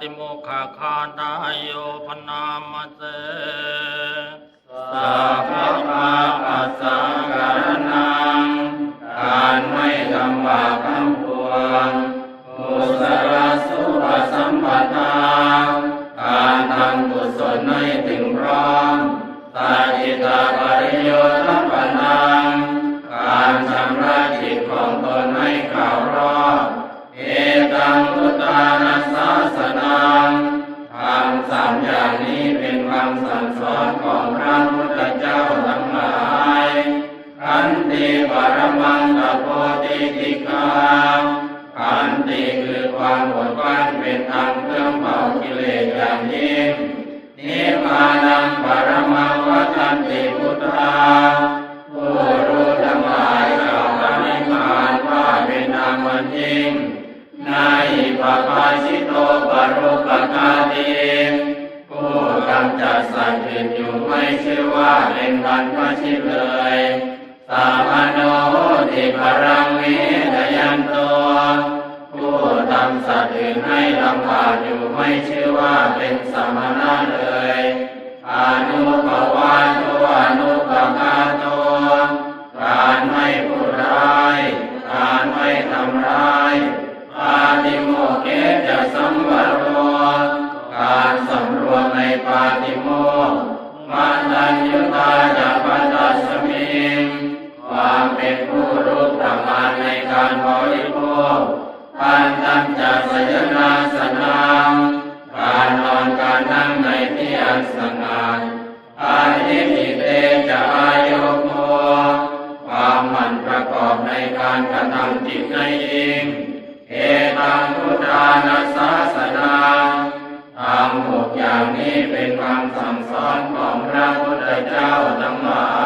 ติโมขาคาตายโยพนามเสสัพพะปัสสังการนังการไม่ทำบาปทั้งปวงกุศลสุปสัมปทาการทำกุศลให้ถึงพร้อมตาจิตาปริโยทัปปนังการชำระจิตของตนให้ ขันติคือความอดกลั้นเป็นธรรมเครื่องเผากิเลสอย่างยิ่งนิพพานังปรมังวัฏันติพุทธาผู้รู้ทั้งหลายกล่าวพระนิพพานว่าเป็นธรรมอันยิ่งนปปาชิโตปรุปกาติผู้กำจัดสัตว์อื่นอยู่ไม่ชื่อว่าเป็นบรรพชิตเลย สามโนติปรังวิ สัตว์อื่นให้ลำบากอยู่ไม่ชื่อว่าเป็นสมณะเลยอนุภวาโตอนุปกาโตการไม่พูดร้ายการไม่ทำร้ายปาติโมเขจะสัมวโรการสำรวมในปาติโมมาตัญญุตาจะปัตตสมิงความเป็นผู้รู้ประมาณในการบริโภค ปันตัญจะสยนาสนามการนอนการนั่งในที่อันสงัดอาทิปิเตจะอายโกความมันประกอบในการกระทำจิตในเองเอตังพุทธานาสาสนาทำหกอย่างนี้เป็นคำสั่งสอนของพระพุทธเจ้าทั้งหลา